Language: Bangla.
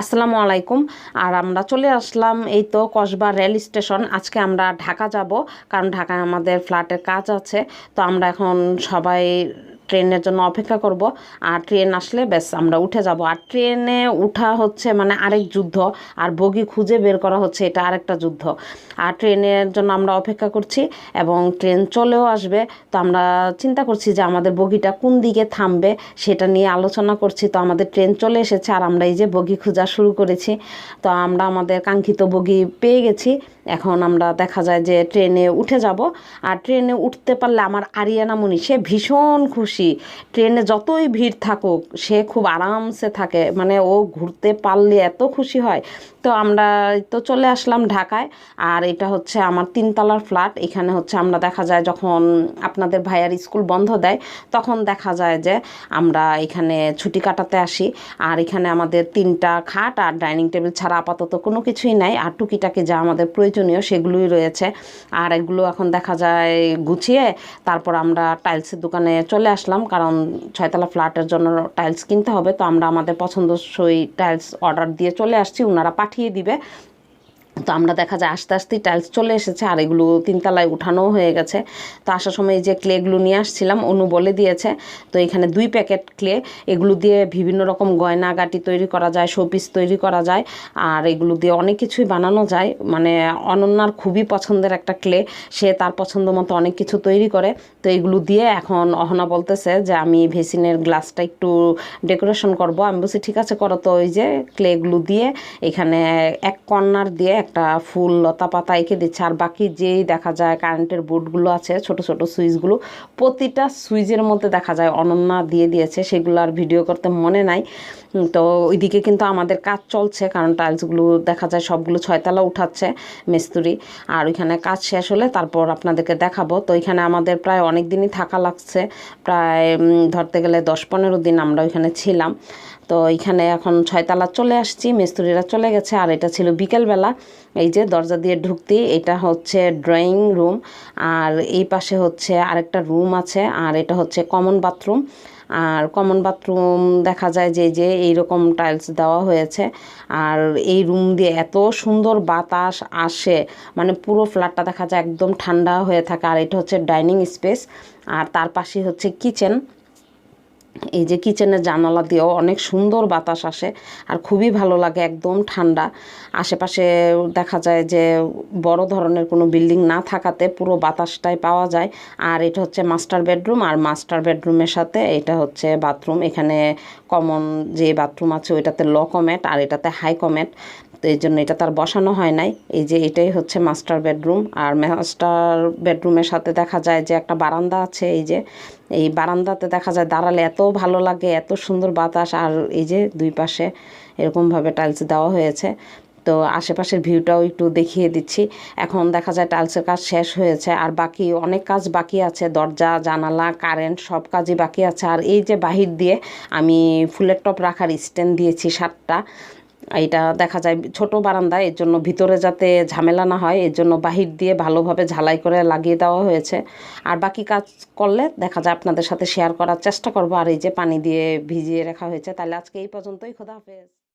আসসালামু আলাইকুম। আর আমরা চলে আসলাম এই তো কসবা রেল স্টেশন। আজকে আমরা ঢাকা যাব, কারণ ঢাকায় আমাদের ফ্ল্যাটের কাজ আছে। তো আমরা এখন সবাই ট্রেনের জন্য অপেক্ষা করব। আর ট্রেন আসলে ব্যাস আমরা উঠে যাব। আর ট্রেনে উঠা হচ্ছে মানে আরেক যুদ্ধ। আর বগি খুঁজে বের করা হচ্ছে এটা আরেকটা যুদ্ধ। আর ট্রেনের জন্য আমরা অপেক্ষা করছি এবং ট্রেন চলেও আসবে। তো আমরা চিন্তা করছি যে আমাদের বগিটা কোন দিকে থামবে সেটা নিয়ে আলোচনা করছি। তো আমাদের ট্রেন চলে এসেছে আর আমরা এই যে বগি খোঁজা শুরু করেছি। তো আমরা আমাদের কাঙ্ক্ষিত বগি পেয়ে গেছি। এখন আমরা দেখা যায় যে ট্রেনে উঠে যাব। আর ট্রেনে উঠতে পারলে আমার আরিয়ানা মনি, সে ভীষণ খুশি। ট্রেনে যতই ভিড় থাকুক, সে খুব আরামসে থাকে। মানে ও ঘুরতে পারলে এত খুশি হয়। তো আমরা তো চলে আসলাম ঢাকায়। আর এটা হচ্ছে আমার তিনতলার ফ্ল্যাট। এখানে হচ্ছে আমরা দেখা যায় যখন আপনাদের ভাইয়ার স্কুল বন্ধ দেয়, তখন দেখা যায় যে আমরা এখানে ছুটি কাটাতে আসি। আর এখানে আমাদের তিনটা খাট আর ডাইনিং টেবিল ছাড়া আপাতত কোনো কিছুই নাই। আর টুকিটাকি যা আমাদের প্রয়োজনীয় সেগুলোই রয়েছে। আর এগুলো এখন দেখা যায় গুছিয়ে তারপর আমরা টাইলসের দোকানে চলে আসলাম কারণ ছয়তলা ফ্ল্যাটের জন্য টাইলস কিনতে হবে। তো আমরা আমাদের পছন্দসই টাইলস অর্ডার দিয়ে চলে আসছি ওনারা পাঠিয়ে দিবে। তো আমরা দেখা যায় আস্তে আস্তেই টাইলস চলে এসেছে, আর এগুলো তিনতলায় উঠানোও হয়ে গেছে। তো আসার সময় যে ক্লেগুলো নিয়ে আসছিলাম, অনু বলে দিয়েছে, তো এখানে দুই প্যাকেট ক্লে এগুলো দিয়ে বিভিন্ন রকম গয়নাগাটি তৈরি করা যায় শোপিস তৈরি করা যায়, আর এগুলো দিয়ে অনেক কিছুই বানানো যায়। মানে অনন্যার খুবই পছন্দের একটা ক্লে সে তার পছন্দ মতো অনেক কিছু তৈরি করে। তো এগুলো দিয়ে এখন অহনা বলতেছে যে, আমি ভেসিনের গ্লাসটা একটু ডেকোরেশন করব। আমি বলছি, ঠিক আছে, করো। তো ওই যে ক্লেগুলো দিয়ে এখানে এক কর্নার দিয়ে একটা ফুল লতা পাতা এঁকে দিচ্ছে। আর বাকি যেই দেখা যায় কারেন্টের বোর্ডগুলো আছে, ছোট ছোট সুইচগুলো, প্রতিটা সুইচের মধ্যে দেখা যায় অনন্যা দিয়ে দিয়েছে। সেগুলো আর ভিডিও করতে মনে নাই। তো ওইদিকে কিন্তু আমাদের কাজ চলছে, কারণ টাইলসগুলো দেখা যায় সবগুলো ছয়তলা উঠাচ্ছে মিস্ত্রি। আর ওইখানে কাজ শেষ হলে তারপর আপনাদেরকে দেখাবো। তো ওইখানে আমাদের প্রায় অনেক দিনই থাকা লাগছে। প্রায় ধরতে গেলে দশ পনেরো দিন আমরা ওইখানে ছিলাম। তো এখানে এখন ছয়তলা চলে আসছি, মিস্ত্রিরা চলে গেছে, আর এটা ছিল বিকেলবেলা। এই যে দরজা দিয়ে ঢুকতেই এটা হচ্ছে ড্রয়িং রুম আর এই পাশে হচ্ছে আরেকটা রুম আছে, আর এটা হচ্ছে কমন বাথরুম আর কমন বাথরুম দেখা যায় যে যে এইরকম টাইলস দেওয়া হয়েছে, আর এই রুম দিয়ে এত সুন্দর বাতাস আসে মানে পুরো ফ্ল্যাটটা দেখা যায় একদম ঠান্ডা হয়ে থাকে, আর এটা হচ্ছে ডাইনিং স্পেস আর তার পাশে হচ্ছে কিচেন এই যে কিচেনের জানালা দিয়েও অনেক সুন্দর বাতাস আসে আর খুবই ভালো লাগে, একদম ঠান্ডা। আশেপাশে দেখা যায় যে বড় ধরনের কোনো বিল্ডিং না থাকাতে পুরো বাতাসটাই পাওয়া যায়। আর এটা হচ্ছে মাস্টার বেডরুম, আর মাস্টার বেডরুমের সাথে এটা হচ্ছে বাথরুম। এখানে কমন যে বাথরুম আছে ওইটাতে লো কমেট, আর এটাতে হাই কমেট। তো এই জন্য এটা তার বসানো হয় নাই। এই যে এটাই হচ্ছে মাস্টার বেডরুম আর মাস্টার বেডরুমের সাথে দেখা যায় যে একটা বারান্দা আছে এই যে। এই বারান্দাতে দেখা যায় দাঁড়ালে এত ভালো লাগে, এত সুন্দর বাতাস। আর এই যে দুই পাশে এরকমভাবে টাইলস দেওয়া হয়েছে। তো আশেপাশের ভিউটাও একটু দেখিয়ে দিচ্ছি। এখন দেখা যায় টাইলসের কাজ শেষ হয়েছে। আর বাকি অনেক কাজ বাকি আছে। দরজা, জানালা কারেন্ট সব কাজই বাকি আছে। আর এই যে বাহির দিয়ে আমি ফুলের টপ রাখার স্ট্যান্ড দিয়েছি সাতটা। এটা দেখা যায় ছোট বারান্দা এর জন্য ভিতরে যাতে ঝামেলা না হয়, এর জন্য বাহির দিয়ে ভালোভাবে ঝালাই করে লাগিয়ে দেওয়া হয়েছে। আর বাকি কাজ করলে দেখা যায় আপনাদের সাথে শেয়ার করার চেষ্টা করব। আর এই যে পানি দিয়ে ভিজিয়ে রাখা হয়েছে, তাহলে আজকে এই পর্যন্তই। খোদা হাফেজ।